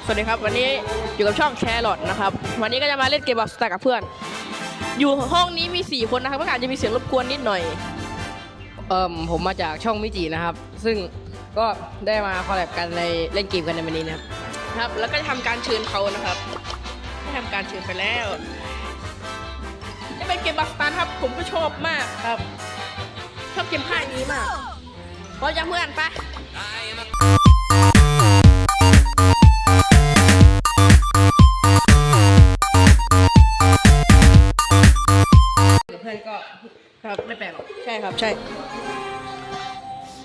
บสวัสดีครับ วันนี้อยู่กับช่องแครอทนะครับ วันนี้ก็จะมาเล่นเกมบัสตากับเพื่อน อยู่ห้องนี้มี 4 คนนะครับก็อาจจะมีเสียงรบกวนนิดหน่อย เอ่มผมมาจากช่องมิจินะครับ ซึ่งก็ได้มาคอลแลบกันในเล่นเกมกันในวันนี้นะครับครับ แล้วก็จะทำการเชิญเขานะครับได้ทำการเชิญไปแล้วนี่เป็นเกมบัสตาร์ครับ ผมก็ชอบมากครับ ชอบเกมค่ายนี้มากพร้อมยังเพื่อนไปเอนก็ครับไม่แปลกหรอกใช่ครับใช่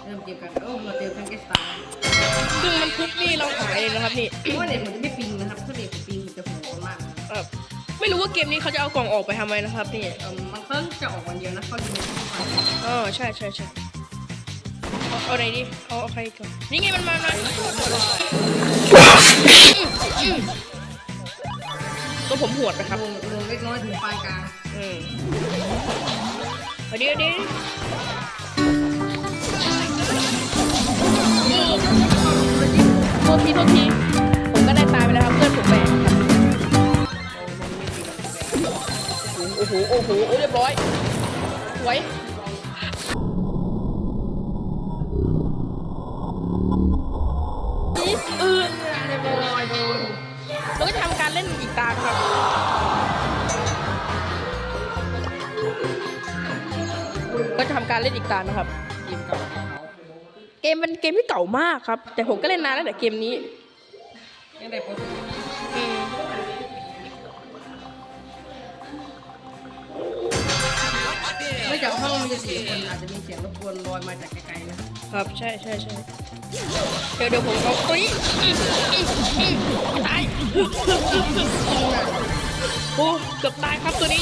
เริ่มเกมกันโอ้เราเจอแฟรงเกสไตน์ซึ่งมันทุบนี่เราหายเลยนะครับนี่เพราะว่าเด็กผมจะไม่ปิงนะครับถ้าเด็กผมปิงผมจะโหดมากนะครับเอ่อไม่รู้ว่าเกมนี้เขาจะเอากล่องออกไปทำไมนะครับนี่เอ่มมันเพิ่งจะออกวันเดียวนะเขาจะมีทุกวันอ๋อใช่ใช่ใช่เอาเอาไหนดิเอาเอาใครก่อนนี่ไงมันมามาอืม ตัวผมหวดนะครับลงลงเล็กน้อยถึงปลายกลางอืมเอาดี๋ยวดิโทษทีโทษทีผมก็ได้ตายไปแล้วครับเพื่อนผมแบกครับโอ้โหโอ้โหโอ้เรียบร้อยไว้เก็จะทำการเล่นอีกตาครับก็จะทำการเล่นอีกตานะครับเกมเก่าของเขาเกมเป็นเกมที่เก่ามากครับ แต่ผมก็เล่นนานแล้วแต่เกมนี้ยังได้โปรตีนอืมเนื่องจากห้องมันจะสี่คนอาจจะมีเสียงรบกวนลอยมาจากไกลๆนะครับใช่ใช่ใช่ เดี๋ยวเดี๋ยวผมเอาเฮ้ยตายโอ้เกือบตายครับตัวนี้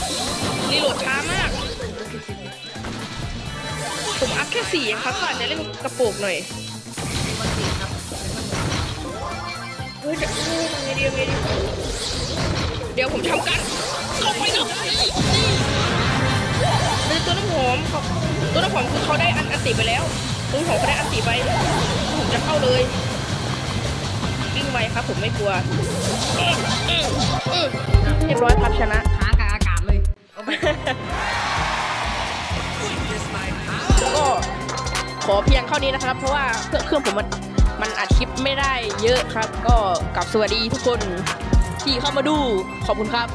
รีโหลดช้ามาก ผมอัพแค่สี่ครับก็อาจจะเล่นกระโปงหน่อยเฮ้ยเดี๋ยวไงดีไงดีเดี๋ยวผมทำกันเข้าไปเนาะเป็นตัวน้ำหอมตัวน้ำหอมคือเขาได้อันอันติไปแล้วตัวน้ำหอมเขาได้อันติไป จะเข้าเลยวิ่งไวครับผมไม่กลัวอื้ออื้ออื้อเรียบร้อยครับชนะขากลางอากาศเลยเอาไปก็ขอเพียงเท่านี้นะครับ เพราะว่าเครื่องเครื่องผมมันมันอัดคลิปไม่ได้เยอะครับ ก็กลับสวัสดีทุกคนที่เข้ามาดูขอบคุณครับ